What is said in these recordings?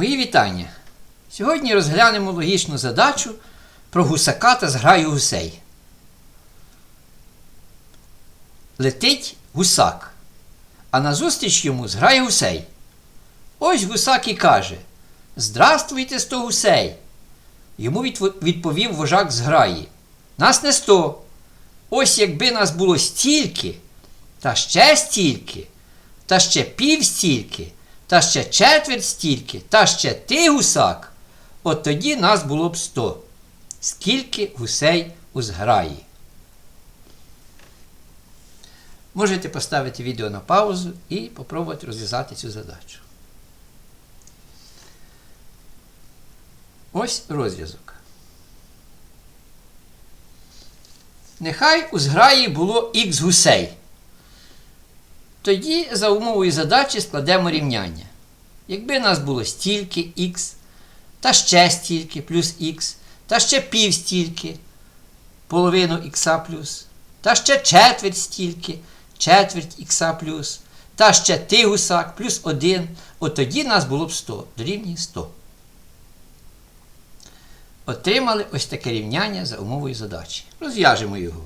Мої вітання! Сьогодні розглянемо логічну задачу про гусака та зграю гусей. Летить гусак, а назустріч йому зграє гусей. Ось гусак і каже: Здравствуйте, сто гусей. Йому відповів вожак зграї. Нас не сто. Ось якби нас було стільки, та ще стільки, та ще пів стільки, та ще четверть стільки, та ще ти гусак, от тоді нас було б сто. Скільки гусей у зграї. Можете поставити відео на паузу і попробувати розв'язати цю задачу. Ось розв'язок. Нехай у зграї було х гусей. Тоді за умовою задачі складемо рівняння. Якби нас було стільки х, та ще стільки плюс х, та ще пів стільки, половину х плюс, та ще четверть стільки, четверть х плюс, та ще ти гусак плюс 1, от тоді нас було б 100, дорівнює 100. Отримали ось таке рівняння за умовою задачі. Розв'яжемо його.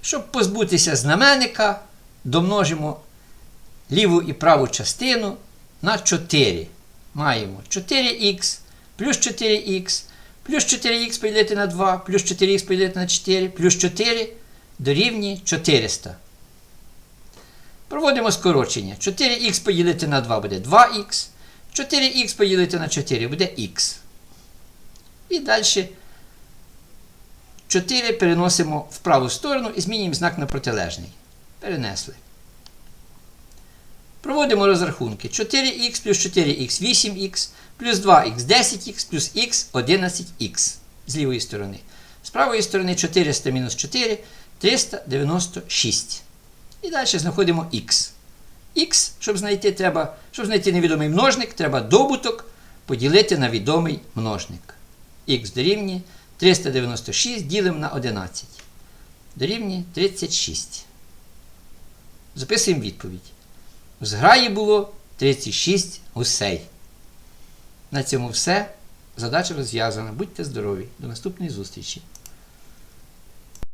Щоб позбутися знаменника, домножимо ліву і праву частину на 4. Маємо 4х плюс 4х, плюс 4х поділити на 2, плюс 4х поділити на 4, плюс 4 дорівнює 400. Проводимо скорочення. 4х поділити на 2 буде 2х, 4х поділити на 4 буде х. І далі 4 переносимо в праву сторону і змінюємо знак на протилежний. Перенесли. Проводимо розрахунки. 4х плюс 4х 8х, плюс 2х 10х, плюс х 11х з лівої сторони. З правої сторони 400 мінус 4 396. І далі знаходимо х. Х, щоб знайти, треба, щоб знайти невідомий множник, треба добуток поділити на відомий множник. Х дорівнює 396 ділимо на 11. Дорівнює 36. Записуємо відповідь. У зграї було 36 гусей. На цьому все. Задача розв'язана. Будьте здорові. До наступної зустрічі!